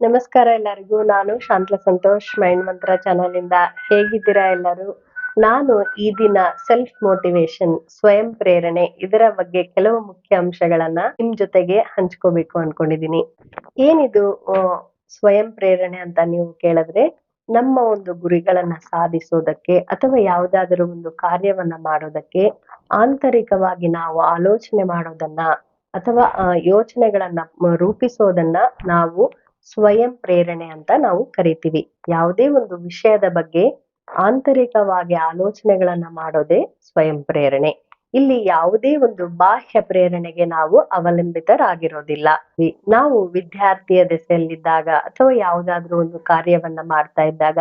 ನಮಸ್ಕಾರ ಎಲ್ಲರಿಗೂ. ನಾನು ಶಾಂತಲ ಸಂತೋಷ್ ಮೈಂಡ್ ಮಂತ್ರ ಚಾನಲ್ ಇಂದ ಹೇಗಿದ್ದೀರಾ ಎಲ್ಲರೂ? ನಾನು ಈ ದಿನ ಸೆಲ್ಫ್ ಮೋಟಿವೇಶನ್ ಸ್ವಯಂ ಪ್ರೇರಣೆ ಇದರ ಬಗ್ಗೆ ಕೆಲವು ಮುಖ್ಯ ಅಂಶಗಳನ್ನ ನಿಮ್ ಜೊತೆಗೆ ಹಂಚ್ಕೋಬೇಕು ಅನ್ಕೊಂಡಿದೀನಿ. ಏನಿದು ಸ್ವಯಂ ಪ್ರೇರಣೆ ಅಂತ ನೀವು ಕೇಳಿದ್ರೆ ನಮ್ಮ ಒಂದು ಗುರಿಗಳನ್ನ ಸಾಧಿಸೋದಕ್ಕೆ ಅಥವಾ ಯಾವುದಾದರೂ ಒಂದು ಕಾರ್ಯವನ್ನ ಮಾಡೋದಕ್ಕೆ ಆಂತರಿಕವಾಗಿ ನಾವು ಆಲೋಚನೆ ಮಾಡೋದನ್ನ ಅಥವಾ ಯೋಚನೆಗಳನ್ನ ರೂಪಿಸೋದನ್ನ ನಾವು ಸ್ವಯಂ ಪ್ರೇರಣೆ ಅಂತ ನಾವು ಕರಿತೀವಿ. ಯಾವುದೇ ಒಂದು ವಿಷಯದ ಬಗ್ಗೆ ಆಂತರಿಕವಾಗಿ ಆಲೋಚನೆಗಳನ್ನ ಮಾಡೋದೇ ಸ್ವಯಂ ಪ್ರೇರಣೆ. ಇಲ್ಲಿ ಯಾವುದೇ ಒಂದು ಬಾಹ್ಯ ಪ್ರೇರಣೆಗೆ ನಾವು ಅವಲಂಬಿತರಾಗಿರೋದಿಲ್ಲ. ನಾವು ವಿದ್ಯಾರ್ಥಿಯ ದೆಸೆಯಲ್ಲಿದ್ದಾಗ ಅಥವಾ ಯಾವುದಾದ್ರೂ ಒಂದು ಕಾರ್ಯವನ್ನ ಮಾಡ್ತಾ ಇದ್ದಾಗ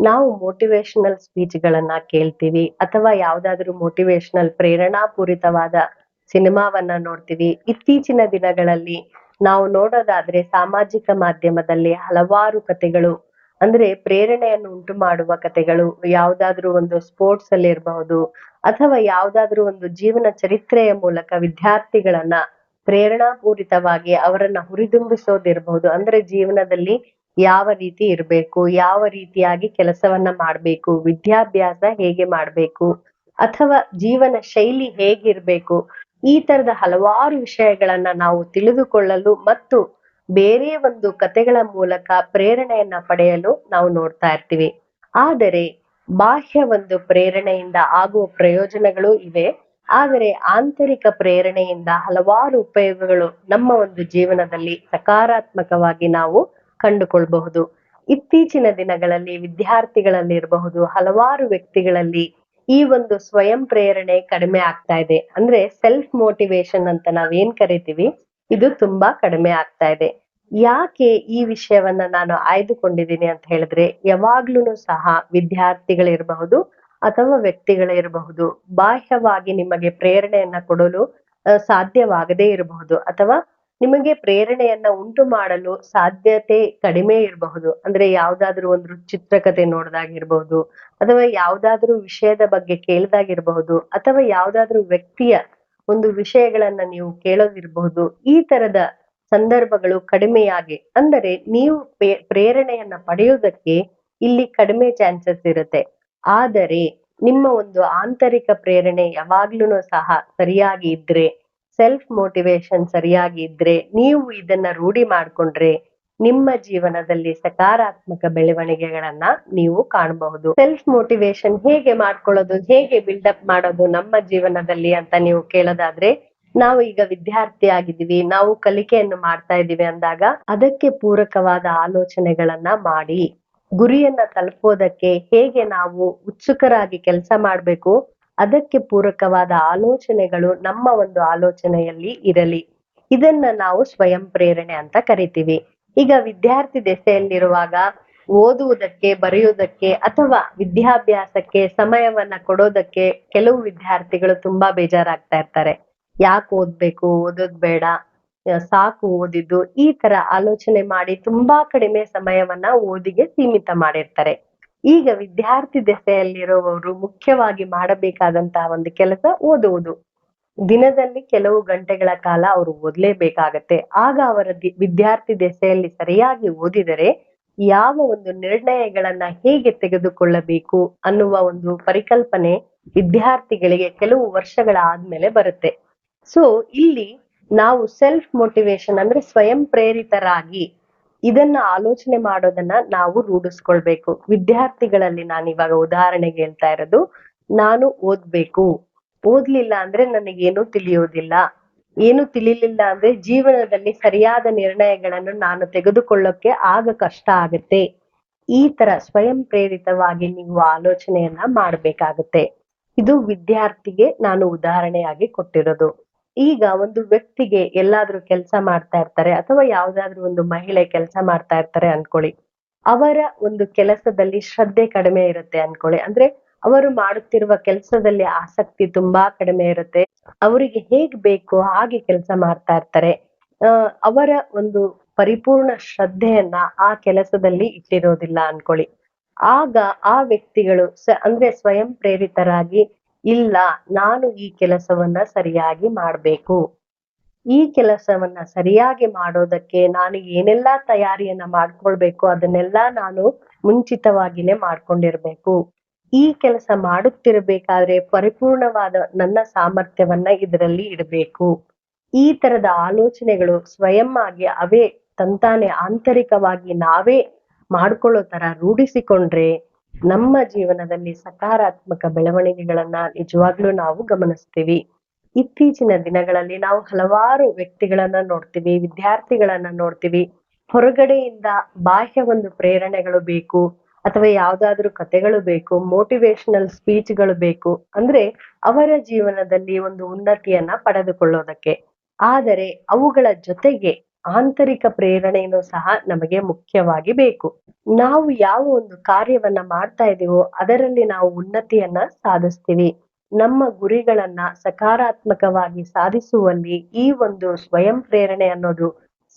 ನಾವು ಮೋಟಿವೇಶನಲ್ ಸ್ಪೀಚ್ ಗಳನ್ನ ಕೇಳ್ತೀವಿ ಅಥವಾ ಯಾವುದಾದ್ರೂ ಮೋಟಿವೇಶನಲ್ ಪ್ರೇರಣಾಪೂರಿತವಾದ ಸಿನಿಮಾವನ್ನ ನೋಡ್ತೀವಿ. ಇತ್ತೀಚಿನ ದಿನಗಳಲ್ಲಿ ನಾವು ನೋಡೋದಾದ್ರೆ ಸಾಮಾಜಿಕ ಮಾಧ್ಯಮದಲ್ಲಿ ಹಲವಾರು ಕಥೆಗಳು ಅಂದ್ರೆ ಪ್ರೇರಣೆಯನ್ನು ಉಂಟು ಮಾಡುವ ಕಥೆಗಳು ಯಾವ್ದಾದ್ರು ಒಂದು ಸ್ಪೋರ್ಟ್ಸ್ ಅಲ್ಲಿ ಇರಬಹುದು, ಅಥವಾ ಯಾವ್ದಾದ್ರು ಒಂದು ಜೀವನ ಚರಿತ್ರೆಯ ಮೂಲಕ ವಿದ್ಯಾರ್ಥಿಗಳನ್ನ ಪ್ರೇರಣಾಪೂರಿತವಾಗಿ ಅವರನ್ನ ಹುರಿದುಂಬಿಸೋದಿರಬಹುದು. ಅಂದ್ರೆ ಜೀವನದಲ್ಲಿ ಯಾವ ರೀತಿ ಇರಬೇಕು, ಯಾವ ರೀತಿಯಾಗಿ ಕೆಲಸವನ್ನ ಮಾಡಬೇಕು, ವಿದ್ಯಾಭ್ಯಾಸ ಹೇಗೆ ಮಾಡ್ಬೇಕು, ಅಥವಾ ಜೀವನ ಶೈಲಿ ಹೇಗಿರ್ಬೇಕು ಈ ತರದ ಹಲವಾರು ವಿಷಯಗಳನ್ನ ನಾವು ತಿಳಿದುಕೊಳ್ಳಲು ಮತ್ತು ಬೇರೆ ಒಂದು ಕಥೆಗಳ ಮೂಲಕ ಪ್ರೇರಣೆಯನ್ನ ಪಡೆಯಲು ನಾವು ನೋಡ್ತಾ ಇರ್ತೀವಿ. ಆದರೆ ಬಾಹ್ಯ ಒಂದು ಪ್ರೇರಣೆಯಿಂದ ಆಗುವ ಪ್ರಯೋಜನಗಳು ಇವೆ. ಆದರೆ ಆಂತರಿಕ ಪ್ರೇರಣೆಯಿಂದ ಹಲವಾರು ಉಪಯೋಗಗಳು ನಮ್ಮ ಒಂದು ಜೀವನದಲ್ಲಿ ಸಕಾರಾತ್ಮಕವಾಗಿ ನಾವು ಕಂಡುಕೊಳ್ಬಹುದು. ಇತ್ತೀಚಿನ ದಿನಗಳಲ್ಲಿ ವಿದ್ಯಾರ್ಥಿಗಳಲ್ಲಿ ಇರಬಹುದು ಹಲವಾರು ವ್ಯಕ್ತಿಗಳಲ್ಲಿ ಈ ಒಂದು ಸ್ವಯಂ ಪ್ರೇರಣೆ ಕಡಿಮೆ ಆಗ್ತಾ ಇದೆ. ಅಂದ್ರೆ ಸೆಲ್ಫ್ ಮೋಟಿವೇಶನ್ ಅಂತ ನಾವೇನ್ ಕರಿತೀವಿ? ಇದು ತುಂಬಾ ಕಡಿಮೆ ಆಗ್ತಾ ಇದೆ. ಯಾಕೆ ಈ ವಿಷಯವನ್ನ ನಾನು ಆಯ್ದುಕೊಂಡಿದ್ದೀನಿ ಅಂತ ಹೇಳಿದ್ರೆ ಯಾವಾಗ್ಲೂ ಸಹ ವಿದ್ಯಾರ್ಥಿಗಳಿರಬಹುದು ಅಥವಾ ವ್ಯಕ್ತಿಗಳಿರಬಹುದು ಬಾಹ್ಯವಾಗಿ ನಿಮಗೆ ಪ್ರೇರಣೆಯನ್ನ ಕೊಡಲು ಸಾಧ್ಯವಾಗದೇ ಇರಬಹುದು ಅಥವಾ ನಿಮಗೆ ಪ್ರೇರಣೆಯನ್ನ ಉಂಟು ಮಾಡಲು ಸಾಧ್ಯತೆ ಕಡಿಮೆ ಇರಬಹುದು. ಅಂದ್ರೆ ಯಾವ್ದಾದ್ರು ಒಂದು ಚಿತ್ರಕಥೆ ನೋಡ್ದಾಗಿರ್ಬಹುದು ಅಥವಾ ಯಾವ್ದಾದ್ರು ವಿಷಯದ ಬಗ್ಗೆ ಕೇಳ್ದಾಗಿರ್ಬಹುದು ಅಥವಾ ಯಾವ್ದಾದ್ರು ವ್ಯಕ್ತಿಯ ಒಂದು ವಿಷಯಗಳನ್ನ ನೀವು ಕೇಳೋದಿರಬಹುದು ಈ ತರದ ಸಂದರ್ಭಗಳು ಕಡಿಮೆಯಾಗಿ, ಅಂದರೆ ನೀವು ಪ್ರೇರಣೆಯನ್ನ ಪಡೆಯುವುದಕ್ಕೆ ಇಲ್ಲಿ ಕಡಿಮೆ ಚಾನ್ಸಸ್ ಇರುತ್ತೆ. ಆದರೆ, ನಿಮ್ಮ ಒಂದು ಆಂತರಿಕ ಪ್ರೇರಣೆ ಯಾವಾಗ್ಲೂ ಸಹ ಸರಿಯಾಗಿ ಇದ್ರೆ ಸೆಲ್ಫ್ ಮೋಟಿವೇಶನ್ ಸರಿಯಾಗಿ ಇದ್ರೆ ನೀವು ಇದನ್ನ ರೂಢಿ ಮಾಡ್ಕೊಂಡ್ರೆ ನಿಮ್ಮ ಜೀವನದಲ್ಲಿ ಸಕಾರಾತ್ಮಕ ಬೆಳವಣಿಗೆಗಳನ್ನ ನೀವು ಕಾಣಬಹುದು. ಸೆಲ್ಫ್ ಮೋಟಿವೇಶನ್ ಹೇಗೆ ಮಾಡ್ಕೊಳ್ಳೋದು, ಹೇಗೆ ಬಿಲ್ಡಪ್ ಮಾಡೋದು ನಮ್ಮ ಜೀವನದಲ್ಲಿ ಅಂತ ನೀವು ಕೇಳೋದಾದ್ರೆ, ನಾವು ಈಗ ವಿದ್ಯಾರ್ಥಿ ಆಗಿದ್ದೀವಿ, ನಾವು ಕಲಿಕೆಯನ್ನು ಮಾಡ್ತಾ ಇದ್ದೀವಿ ಅಂದಾಗ ಅದಕ್ಕೆ ಪೂರಕವಾದ ಆಲೋಚನೆಗಳನ್ನ ಮಾಡಿ, ಗುರಿಯನ್ನ ತಲುಪೋದಕ್ಕೆ ಹೇಗೆ ನಾವು ಉತ್ಸುಕರಾಗಿ ಕೆಲಸ ಮಾಡ್ಬೇಕು ಅದಕ್ಕೆ ಪೂರಕವಾದ ಆಲೋಚನೆಗಳು ನಮ್ಮ ಒಂದು ಆಲೋಚನೆಯಲ್ಲಿ ಇರಲಿ. ಇದನ್ನ ನಾವು ಸ್ವಯಂ ಪ್ರೇರಣೆ ಅಂತ ಕರಿತೀವಿ. ಈಗ ವಿದ್ಯಾರ್ಥಿ ದೆಸೆಯಲ್ಲಿರುವಾಗ ಓದುವುದಕ್ಕೆ, ಬರೆಯುವುದಕ್ಕೆ ಅಥವಾ ವಿದ್ಯಾಭ್ಯಾಸಕ್ಕೆ ಸಮಯವನ್ನ ಕೊಡೋದಕ್ಕೆ ಕೆಲವು ವಿದ್ಯಾರ್ಥಿಗಳು ತುಂಬಾ ಬೇಜಾರಾಗ್ತಾ ಇರ್ತಾರೆ. ಯಾಕೆ ಓದ್ಬೇಕು, ಓದೋದ್ ಬೇಡ ಸಾಕು ಓದಿದ್ದು ಈ ತರ ಆಲೋಚನೆ ಮಾಡಿ ತುಂಬಾ ಕಡಿಮೆ ಸಮಯವನ್ನ ಓದಿಗೆ ಸೀಮಿತ ಮಾಡಿರ್ತಾರೆ. ಈಗ ವಿದ್ಯಾರ್ಥಿ ದೆಸೆಯಲ್ಲಿರುವವರು ಮುಖ್ಯವಾಗಿ ಮಾಡಬೇಕಾದಂತಹ ಒಂದು ಕೆಲಸ ಓದುವುದು. ದಿನದಲ್ಲಿ ಕೆಲವು ಗಂಟೆಗಳ ಕಾಲ ಅವರು ಓದ್ಲೇಬೇಕಾಗತ್ತೆ. ಆಗ ಅವರ ವಿದ್ಯಾರ್ಥಿ ದೆಸೆಯಲ್ಲಿ ಸರಿಯಾಗಿ ಓದಿದರೆ ಯಾವ ಒಂದು ನಿರ್ಣಯಗಳನ್ನ ಹೇಗೆ ತೆಗೆದುಕೊಳ್ಳಬೇಕು ಅನ್ನುವ ಒಂದು ಪರಿಕಲ್ಪನೆ ವಿದ್ಯಾರ್ಥಿಗಳಿಗೆ ಕೆಲವು ವರ್ಷಗಳ ಆದ್ಮೇಲೆ ಬರುತ್ತೆ. ಸೊ ಇಲ್ಲಿ ನಾವು ಸೆಲ್ಫ್ ಮೋಟಿವೇಶನ್ ಅಂದ್ರೆ ಸ್ವಯಂ ಪ್ರೇರಿತರಾಗಿ ಇದನ್ನ ಆಲೋಚನೆ ಮಾಡೋದನ್ನ ನಾವು ರೂಢಿಸ್ಕೊಳ್ಬೇಕು. ವಿದ್ಯಾರ್ಥಿಗಳಲ್ಲಿ ನಾನು ಇವಾಗ ಉದಾಹರಣೆಗೆ ಹೇಳ್ತಾ ಇರೋದು, ನಾನು ಓದ್ಬೇಕು. ಓದ್ಲಿಲ್ಲ ಅಂದ್ರೆ ನನಗೇನು ತಿಳಿಯೋದಿಲ್ಲ. ಏನು ತಿಳಿಲಿಲ್ಲ ಅಂದ್ರೆ ಜೀವನದಲ್ಲಿ ಸರಿಯಾದ ನಿರ್ಣಯಗಳನ್ನು ನಾನು ತೆಗೆದುಕೊಳ್ಳೋಕೆ ಆಗ ಕಷ್ಟ ಆಗುತ್ತೆ. ಈ ತರ ಸ್ವಯಂ ಪ್ರೇರಿತವಾಗಿ ನೀವು ಆಲೋಚನೆಯನ್ನ ಮಾಡ್ಬೇಕಾಗತ್ತೆ. ಇದು ವಿದ್ಯಾರ್ಥಿಗೆ ನಾನು ಉದಾಹರಣೆಯಾಗಿ ಕೊಟ್ಟಿರೋದು. ಈಗ ಒಂದು ವ್ಯಕ್ತಿಗೆ ಎಲ್ಲಾದ್ರೂ ಕೆಲಸ ಮಾಡ್ತಾ ಇರ್ತಾರೆ ಅಥವಾ ಯಾವ್ದಾದ್ರು ಒಂದು ಮಹಿಳೆ ಕೆಲಸ ಮಾಡ್ತಾ ಇರ್ತಾರೆ ಅನ್ಕೊಳ್ಳಿ. ಅವರ ಒಂದು ಕೆಲಸದಲ್ಲಿ ಶ್ರದ್ಧೆ ಕಡಿಮೆ ಇರುತ್ತೆ ಅನ್ಕೊಳ್ಳಿ. ಅಂದ್ರೆ ಅವರು ಮಾಡುತ್ತಿರುವ ಕೆಲಸದಲ್ಲಿ ಆಸಕ್ತಿ ತುಂಬಾ ಕಡಿಮೆ ಇರುತ್ತೆ. ಅವರಿಗೆ ಹೇಗ್ ಬೇಕು ಹಾಗೆ ಕೆಲಸ ಮಾಡ್ತಾ ಇರ್ತಾರೆ. ಅವರ ಒಂದು ಪರಿಪೂರ್ಣ ಶ್ರದ್ಧೆಯನ್ನ ಆ ಕೆಲಸದಲ್ಲಿ ಇಟ್ಟಿರೋದಿಲ್ಲ ಅನ್ಕೊಳ್ಳಿ. ಆಗ ಆ ವ್ಯಕ್ತಿಗಳು ಅಂದ್ರೆ ಸ್ವಯಂ ಪ್ರೇರಿತರಾಗಿ ಇಲ್ಲ, ನಾನು ಈ ಕೆಲಸವನ್ನ ಸರಿಯಾಗಿ ಮಾಡ್ಬೇಕು. ಈ ಕೆಲಸವನ್ನ ಸರಿಯಾಗಿ ಮಾಡೋದಕ್ಕೆ ನಾನು ಏನೆಲ್ಲ ತಯಾರಿಯನ್ನ ಮಾಡ್ಕೊಳ್ಬೇಕು, ಅದನ್ನೆಲ್ಲ ನಾನು ಮುಂಚಿತವಾಗಿನೇ ಮಾಡ್ಕೊಂಡಿರ್ಬೇಕು. ಈ ಕೆಲಸ ಮಾಡುತ್ತಿರಬೇಕಾದ್ರೆ ಪರಿಪೂರ್ಣವಾದ ನನ್ನ ಸಾಮರ್ಥ್ಯವನ್ನ ಇದರಲ್ಲಿ ಇಡಬೇಕು. ಈ ತರದ ಆಲೋಚನೆಗಳು ಸ್ವಯಂ ಆಗಿ ಅವೇ ತಂತಾನೆ ಆಂತರಿಕವಾಗಿ ನಾವೇ ಮಾಡ್ಕೊಳ್ಳೋ ತರ ರೂಢಿಸಿಕೊಂಡ್ರೆ ನಮ್ಮ ಜೀವನದಲ್ಲಿ ಸಕಾರಾತ್ಮಕ ಬೆಳವಣಿಗೆಗಳನ್ನ ನಿಜವಾಗ್ಲೂ ನಾವು ಗಮನಿಸ್ತೀವಿ. ಇತ್ತೀಚಿನ ದಿನಗಳಲ್ಲಿ ನಾವು ಹಲವಾರು ವ್ಯಕ್ತಿಗಳನ್ನ ನೋಡ್ತೀವಿ, ವಿದ್ಯಾರ್ಥಿಗಳನ್ನ ನೋಡ್ತೀವಿ. ಹೊರಗಡೆಯಿಂದ ಬಾಹ್ಯ ಒಂದು ಪ್ರೇರಣೆಗಳು ಬೇಕು, ಅಥವಾ ಯಾವ್ದಾದ್ರು ಕಥೆಗಳು ಬೇಕು ಮೋಟಿವೇಶನಲ್ ಸ್ಪೀಚ್ಗಳು ಬೇಕು, ಅಂದ್ರೆ ಅವರ ಜೀವನದಲ್ಲಿ ಒಂದು ಉನ್ನತಿಯನ್ನ ಪಡೆದುಕೊಳ್ಳೋದಕ್ಕೆ. ಆದರೆ ಅವುಗಳ ಜೊತೆಗೆ ಆಂತರಿಕ ಪ್ರೇರಣೆಯನ್ನು ಸಹ ನಮಗೆ ಮುಖ್ಯವಾಗಿ ಬೇಕು. ನಾವು ಯಾವ ಒಂದು ಕಾರ್ಯವನ್ನ ಮಾಡ್ತಾ ಇದೀವೋ ಅದರಲ್ಲಿ ನಾವು ಉನ್ನತಿಯನ್ನ ಸಾಧಿಸ್ತೀವಿ. ನಮ್ಮ ಗುರಿಗಳನ್ನ ಸಕಾರಾತ್ಮಕವಾಗಿ ಸಾಧಿಸುವಲ್ಲಿ ಈ ಒಂದು ಸ್ವಯಂ ಪ್ರೇರಣೆ ಅನ್ನೋದು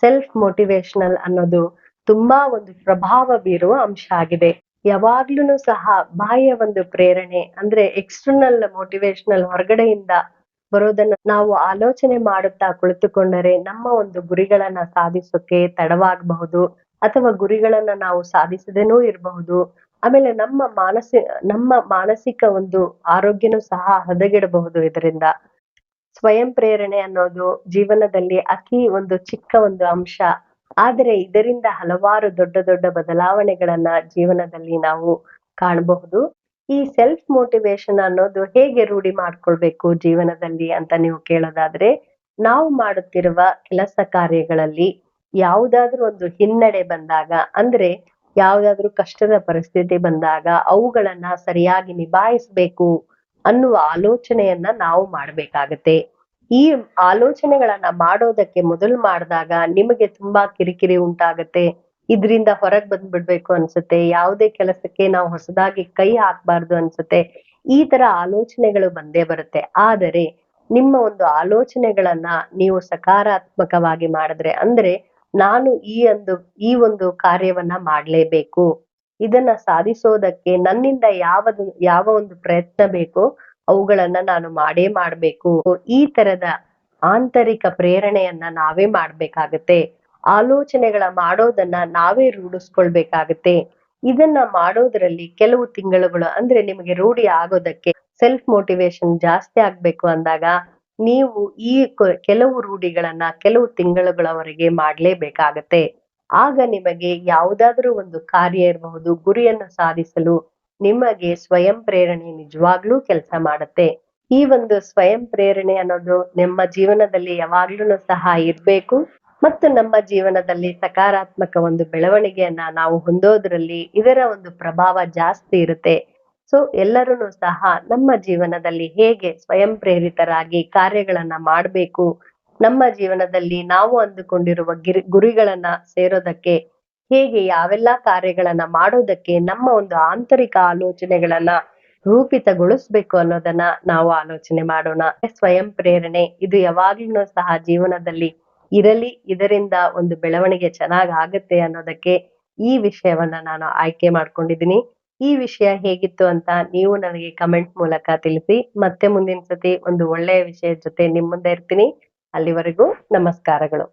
ಸೆಲ್ಫ್ ಮೋಟಿವೇಶನಲ್ ಅನ್ನೋದು ತುಂಬಾ ಒಂದು ಪ್ರಭಾವ ಬೀರುವ ಅಂಶ ಆಗಿದೆ. ಯಾವಾಗ್ಲೂ ಸಹ ಬಾಹ್ಯ ಒಂದು ಪ್ರೇರಣೆ ಅಂದ್ರೆ ಎಕ್ಸ್ಟರ್ನಲ್ ಮೋಟಿವೇಶನಲ್ ಹೊರಗಡೆಯಿಂದ ಬರೋದನ್ನ ನಾವು ಆಲೋಚನೆ ಮಾಡುತ್ತಾ ಕುಳಿತುಕೊಂಡರೆ ನಮ್ಮ ಒಂದು ಗುರಿಗಳನ್ನ ಸಾಧಿಸೋಕೆ ತಡವಾಗಬಹುದು ಅಥವಾ ಗುರಿಗಳನ್ನ ನಾವು ಸಾಧಿಸದೇನೂ ಇರಬಹುದು. ಆಮೇಲೆ ನಮ್ಮ ಮಾನಸಿ, ನಮ್ಮ ಮಾನಸಿಕ ಒಂದು ಆರೋಗ್ಯನೂ ಸಹ ಹದಗೆಡಬಹುದು ಇದರಿಂದ. ಸ್ವಯಂ ಪ್ರೇರಣೆ ಅನ್ನೋದು ಜೀವನದಲ್ಲಿ ಅತಿ ಒಂದು ಚಿಕ್ಕ ಒಂದು ಅಂಶ. ಆದರೆ ಇದರಿಂದ ಹಲವಾರು ದೊಡ್ಡ ದೊಡ್ಡ ಬದಲಾವಣೆಗಳನ್ನ ಜೀವನದಲ್ಲಿ ನಾವು ಕಾಣಬಹುದು. ಈ ಸೆಲ್ಫ್ ಮೋಟಿವೇಶನ್ ಅನ್ನೋದು ಹೇಗೆ ರೂಢಿ ಮಾಡ್ಕೊಳ್ಬೇಕು ಜೀವನದಲ್ಲಿ ಅಂತ ನೀವು ಕೇಳೋದಾದ್ರೆ, ನಾವು ಮಾಡುತ್ತಿರುವ ಕೆಲಸ ಕಾರ್ಯಗಳಲ್ಲಿ ಯಾವುದಾದ್ರೂ ಒಂದು ಹಿನ್ನಡೆ ಬಂದಾಗ, ಅಂದ್ರೆ ಯಾವುದಾದ್ರೂ ಕಷ್ಟದ ಪರಿಸ್ಥಿತಿ ಬಂದಾಗ ಅವುಗಳನ್ನ ಸರಿಯಾಗಿ ನಿಭಾಯಿಸಬೇಕು ಅನ್ನುವ ಆಲೋಚನೆಯನ್ನ ನಾವು ಮಾಡ್ಬೇಕಾಗತ್ತೆ. ಈ ಆಲೋಚನೆಗಳನ್ನ ಮಾಡೋದಕ್ಕೆ ಮೊದಲು ಮಾಡಿದಾಗ ನಿಮಗೆ ತುಂಬಾ ಕಿರಿಕಿರಿ ಉಂಟಾಗತ್ತೆ. ಇದ್ರಿಂದ ಹೊರಗ್ ಬಂದ್ಬಿಡ್ಬೇಕು ಅನ್ಸುತ್ತೆ. ಯಾವುದೇ ಕೆಲಸಕ್ಕೆ ನಾವು ಹೊಸದಾಗಿ ಕೈ ಹಾಕ್ಬಾರ್ದು ಅನ್ಸುತ್ತೆ. ಈ ತರ ಆಲೋಚನೆಗಳು ಬಂದೇ ಬರುತ್ತೆ. ಆದರೆ ನಿಮ್ಮ ಒಂದು ಆಲೋಚನೆಗಳನ್ನ ನೀವು ಸಕಾರಾತ್ಮಕವಾಗಿ ಮಾಡಿದ್ರೆ, ಅಂದ್ರೆ ನಾನು ಈ ಒಂದು ಈ ಒಂದು ಕಾರ್ಯವನ್ನ ಮಾಡ್ಲೇಬೇಕು. ಇದನ್ನ ಸಾಧಿಸೋದಕ್ಕೆ ನನ್ನಿಂದ ಯಾವದು, ಯಾವ ಒಂದು ಪ್ರಯತ್ನ ಬೇಕೋ ಅವುಗಳನ್ನ ನಾನು ಮಾಡೇ ಮಾಡ್ಬೇಕು. ಈ ತರದ ಆಂತರಿಕ ಪ್ರೇರಣೆಯನ್ನ ನಾವೇ ಮಾಡ್ಬೇಕಾಗತ್ತೆ. ಆಲೋಚನೆಗಳ ಮಾಡೋದನ್ನ ನಾವೇ ರೂಢಿಸ್ಕೊಳ್ಬೇಕಾಗತ್ತೆ. ಇದನ್ನ ಮಾಡೋದ್ರಲ್ಲಿ ಕೆಲವು ತಿಂಗಳುಗಳು ಅಂದ್ರೆ ನಿಮಗೆ ರೂಢಿ ಆಗೋದಕ್ಕೆ ಸೆಲ್ಫ್ ಮೋಟಿವೇಶನ್ ಜಾಸ್ತಿ ಆಗ್ಬೇಕು ಅಂದಾಗ ನೀವು ಈ ಕೆಲವು ರೂಢಿಗಳನ್ನ ಕೆಲವು ತಿಂಗಳುಗಳವರೆಗೆ ಮಾಡ್ಲೇಬೇಕಾಗತ್ತೆ. ಆಗ ನಿಮಗೆ ಯಾವುದಾದ್ರೂ ಒಂದು ಕಾರ್ಯ ಇರಬಹುದು, ಗುರಿಯನ್ನು ಸಾಧಿಸಲು ನಿಮಗೆ ಸ್ವಯಂ ಪ್ರೇರಣೆ ನಿಜವಾಗ್ಲೂ ಕೆಲಸ ಮಾಡುತ್ತೆ. ಈ ಒಂದು ಸ್ವಯಂ ಪ್ರೇರಣೆ ಅನ್ನೋದು ನಿಮ್ಮ ಜೀವನದಲ್ಲಿ ಯಾವಾಗ್ಲೂ ಸಹ ಇರ್ಬೇಕು. ಮತ್ತು ನಮ್ಮ ಜೀವನದಲ್ಲಿ ಸಕಾರಾತ್ಮಕ ಒಂದು ಬೆಳವಣಿಗೆಯನ್ನ ನಾವು ಹೊಂದೋದ್ರಲ್ಲಿ ಇದರ ಒಂದು ಪ್ರಭಾವ ಜಾಸ್ತಿ ಇರುತ್ತೆ. ಸೊ ಎಲ್ಲರೂ ಸಹ ನಮ್ಮ ಜೀವನದಲ್ಲಿ ಹೇಗೆ ಸ್ವಯಂ ಪ್ರೇರಿತರಾಗಿ ಕಾರ್ಯಗಳನ್ನ ಮಾಡಬೇಕು, ನಮ್ಮ ಜೀವನದಲ್ಲಿ ನಾವು ಅಂದುಕೊಂಡಿರುವ ಗಿರಿ, ಗುರಿಗಳನ್ನ ಸೇರೋದಕ್ಕೆ ಹೇಗೆ ಯಾವೆಲ್ಲ ಕಾರ್ಯಗಳನ್ನ ಮಾಡೋದಕ್ಕೆ ನಮ್ಮ ಒಂದು ಆಂತರಿಕ ಆಲೋಚನೆಗಳನ್ನ ರೂಪಿತಗೊಳಿಸ್ಬೇಕು ಅನ್ನೋದನ್ನ ನಾವು ಆಲೋಚನೆ ಮಾಡೋಣ. ಸ್ವಯಂ ಪ್ರೇರಣೆ, ಇದು ಯಾವಾಗ್ಲೂ ಸಹ ಜೀವನದಲ್ಲಿ ಇರಲಿ, ಇದರಿಂದ ಒಂದು ಬೆಳವಣಿಗೆ ಚೆನ್ನಾಗ್ ಆಗತ್ತೆ ಅನ್ನೋದಕ್ಕೆ ಈ ವಿಷಯವನ್ನ ನಾನು ಆಯ್ಕೆ ಮಾಡ್ಕೊಂಡಿದ್ದೀನಿ. ಈ ವಿಷಯ ಹೇಗಿತ್ತು ಅಂತ ನೀವು ನನಗೆ ಕಮೆಂಟ್ ಮೂಲಕ ತಿಳಿಸಿ. ಮತ್ತೆ ಮುಂದಿನ ಸತಿ ಒಂದು ಒಳ್ಳೆಯ ವಿಷಯದ ಜೊತೆ ನಿಮ್ ಮುಂದೆ ಇರ್ತೀನಿ. ಅಲ್ಲಿವರೆಗೂ ನಮಸ್ಕಾರಗಳು.